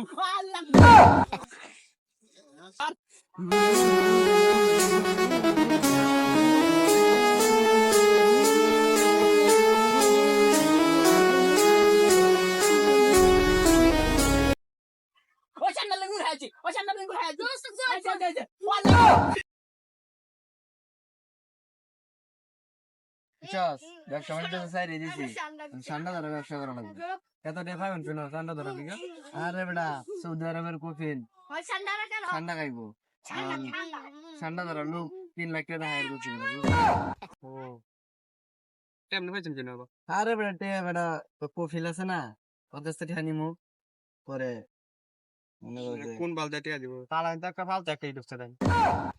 ওই বুঝছস ব্যবসা বাণিজ্য তো সাইরে দিছি। ঠান্ডা ধরে ব্যবসা করা লাগবে। এত টাকা পাবেন শুনো ঠান্ডা ধরে দিকে আরে বেটা সৌদি আরবের কফিন। ঠান্ডা খাইবো। ঠান্ডা ধরা লোক তিন লাখ টাকা হায়ার করছি ও। কেমনে পাইছেন কেন বাবা আরে বেটা টে বেটা কফিল আছে না? ওদের সাথে হানিমু পরে মনে কোন বালদা টিয়া দিব? তাহলে একটা ফালতু একটা ইউটিউব চ্যানেল।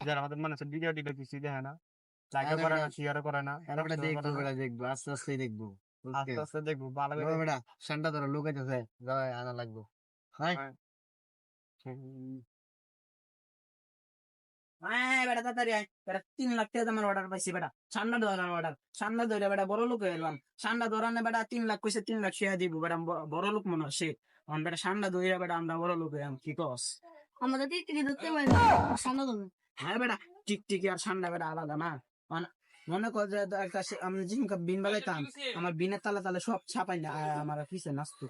যারা আমাদের মানুষের ভিডিও টিডিও কিছু দেখে না লাইক করে না শেয়ার করে না আরে বেটা দেখব বেটা দেখব আস্তে আস্তে দেখব আস্তে আস্তে দেখব ভালো করে বেটা ঠান্ডা ধরা যাই আনা লাগবো। হ্যাঁ? হ্যাঁ। বেটা তাড়াতাড়ি আয়। বেটা তিন লাখ টাকা আমার অর্ডার পাইছি বেটা। ঠান্ডা ধরার অর্ডার ঠান্ডা ধরে বেটা বড় লোক এলাম। ঠান্ডা ধরানে বেটা তিন লাখ কইছে তিন লাখ দিব বেটা ব- বড় লোক মনে হয় সে এখন বেটা ঠান্ডা ধরে বেটা আমরা বড় লোক কি কস? আমাদের টিকটিকি ধরতে পারি না। ধরবে। হ্যাঁ বেটা টিকটিকি আর ঠান্ডা বেটা আলাদা না। মানে- মনে কর যে একটা আমি জিমকা বিন বাজাইতাম আমার বিনের তালে তালে সব ছাপাই না আর আমার পিছে নাচতো।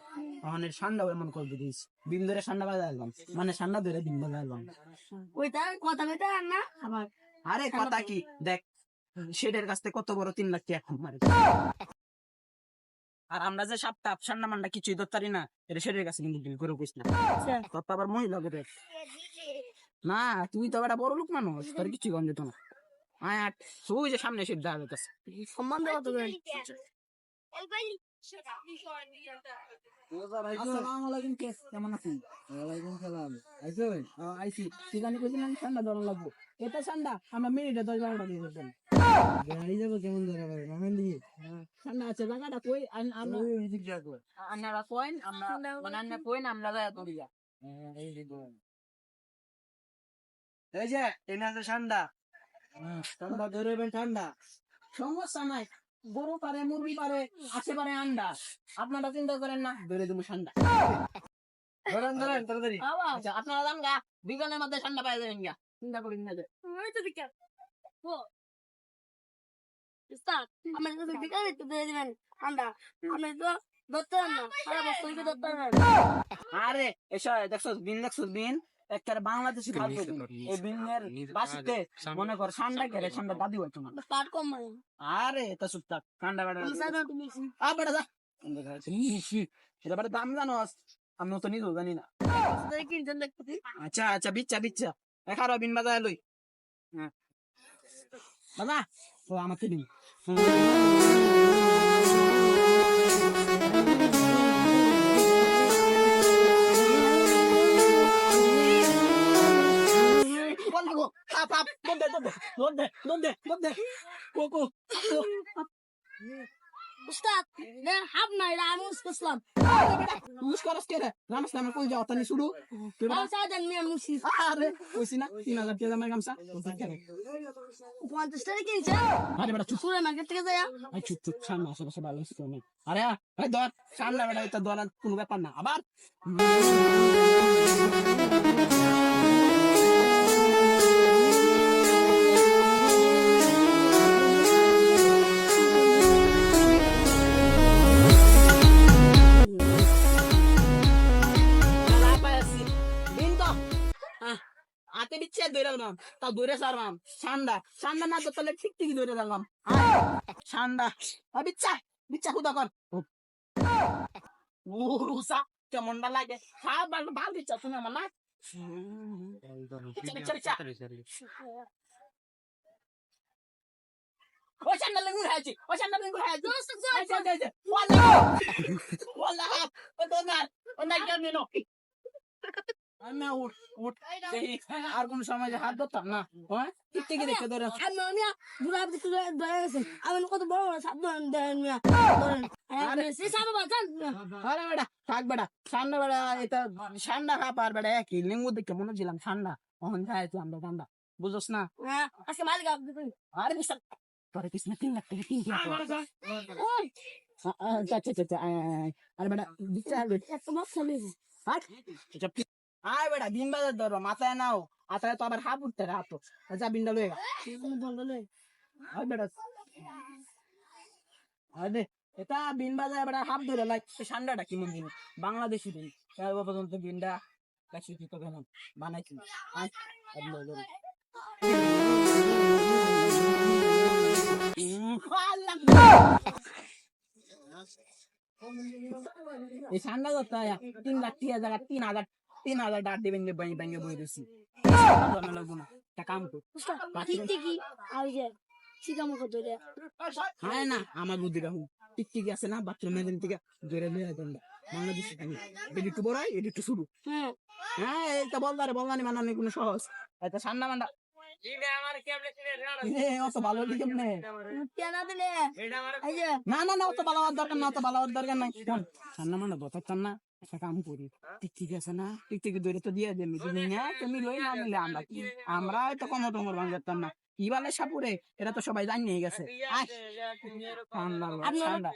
আমার ঠান্ডা এমন করে দিস বিন ধরে ঠান্ডা বাজাইলাম মানে ঠান্ডা ধরে বিন বাজাইলাম ওইটা কথা বেটা না আবার আরে কথা কি? দেখ শেডের কাছ থেকে কত বড় তিন লাখ টাকা কম মারে? আর আমরা যে সাপটা সান্না মান্না কিছুই ধরতারি না এটা শেডের কাছে কিন্তু ডিল করে কইস না। তোর তো আবার মহিলা না তুই তো একটা বড় লোক মানুষ তোর কিছু গঞ্জ তো না। আট তুই যে সামনে যাচ্ছে সম্মান দেওয়া তো কেস কেমন আছেন? সালাম। আইছো আইসি। ঠিকানি কইছিলেন ঠান্ডা ধরা লাগবো। এটা ঠান্ডা আমরা মিনিটে দশ বারোটা দিয়ে গাড়ি যাব কেমন ধরে দিকে ঠান্ডা আছে জায়গাটা কই? আমরা আপনারা কইন আমরা মানে কইন আমরা যাই দড়িয়া এই এই যে এনে ঠান্ডা। ঠান্ডা ধরবেন ঠান্ডা। সমস্যা নাই। গরু পারে মুরগি পারে আছে পারে আন্ডা। আপনারা চিন্তা করেন না ধরে দেবো ঠান্ডা। ধরেন ধরেন তাড়াতাড়ি। আচ্ছা আপনারা যান গা বিকালের মধ্যে ঠান্ডা পাই যাবেন গা। চিন্তা করেন না যে। আমরা তো বিকালে একটু দিয়ে দিবেন ঠান্ডা। তো ধরতে না আরে এসব দেখছ বিন দেখছ বিন? একটা বাংলাদেশি বিন। এই বিনের বাসিতে মনে কর ঠান্ডা গেলে ঠান্ডা দাদি হইতো না। স্টার্ট কম মানে। আরে তা চুপ থাক ঠান্ডা বেড়া আ বেড়া যা। এটা বেড়া দাম জানো আমি তো নিজেও জানি না। আচ্ছা আচ্ছা বিচ্ছা বিচ্ছা। এখারো বিন বাজায় লই। হ্যাঁ। বাবা ও আমার তো ¿dónde, dónde, dónde? Coco, উস্তাদ নে হাফ নাই রা আমি উস্তাদ মুশ করাস কে রে রামস নামে কই যাও তানি শুরু আর সাদা মি আমি মুসি আরে কইছি না তিন হাজার টাকা দামের গামছা পঞ্চাশ টাকা কিনছে আরে বেটা চুপ পুরো মার্কেট থেকে যায় আই চুপ চুপ সামনে আশেপাশে ব্যালেন্স করে আরে আরে ধর সামনে বেটা এটা ধরার কোনো ব্যাপার না আবার বিচ্ছে ধরে দিলাম তা ধরে সারলাম ঠান্ডা ঠান্ডা না তাহলে ঠিক ঠিক ধরে দিলাম আ বিচ্ছা। বিচ্ছা খুদা কর। ও রুসা কেমনটা লাগে? হ্যাঁ ভালো ভালো বিচ্ছা তুমি আমার না? ও ঠান্ডা লেগুন খাইছি ও ঠান্ডা লেগুন খাইছি আচ্ছা আচ্ছা আচ্ছা ওয়াল্লাহ ওয়াল্লাহ ও দোনার ও না কেন নো আমি উঠ উঠ আর কোন সময় হাত ধরতাম না। হ্যাঁ? ঠিক থেকে দেখে ধরে। আমি ধরে গেছে আমি কত বড় বড় সাপ ধরেন দেন মিয়া ধরেন। আরে সে সাপ বাঁচান আরে বেটা থাক বেটা। ঠান্ডা বেটা এটা ঠান্ডা খা পার বেটা একই। লিঙ্গু দেখে মনে ছিলাম ঠান্ডা অহন খাইছি আমরা ঠান্ডা বুঝছ না? হ্যাঁ আজকে মালিক আরে তোর তিন লাখ টাকা তিন আচ্ছা আচ্ছা আচ্ছা। আরে বেটা একটা মাছ আয় বেটা, বিন বাজার ধরো, মাথায় নাও। মাথায় তো আবার হাফ উঠতে হাত যা বিনটা লয়ে বেটা। এটা বিন বাজার বেটা হাফ ধরে লাইক ঠান্ডাটা কি মন বাংলাদেশি তার পর্যন্ত বিনটা কাছে কি গেলাম বানাইছি। এই ঠান্ডা করতে তিন লাখ তিন হাজার তিন হাজার। তিন হাজার টাকা দেবেন যে ব্যাংকে ব্যাংকে বই দিচ্ছি লাগবো না একটা কাম কর। টিকটিকি আর যে শিকামো কত হ্যাঁ না আমার টিকটিকি আছে না বাথরুমের দিন থেকে ধরে নিয়ে আসবেন বাংলাদেশ এটি একটু বড় এটি একটু শুরু। হ্যাঁ। হ্যাঁ এইটা বলদারে বলদানি মানানি কোনো সহজ। এটা ঠান্ডা মান্ডা নে না না না অত ভালো হওয়ার দরকার না অত ভালো হওয়ার দরকার নাই। ঠান্ডা মান্ডা না একটা কাম করি ঠিক আছে না টিকটিকি দৌড়ে তো দিয়ে দেবি তুমি না তুমি লই না নিলে আমরা কি আমরা তো কোনো তোমার ভাঙতাম না কি বলে সাপুরে এটা তো সবাই জানিয়ে গেছে আয় ঠান্ডা ঠান্ডা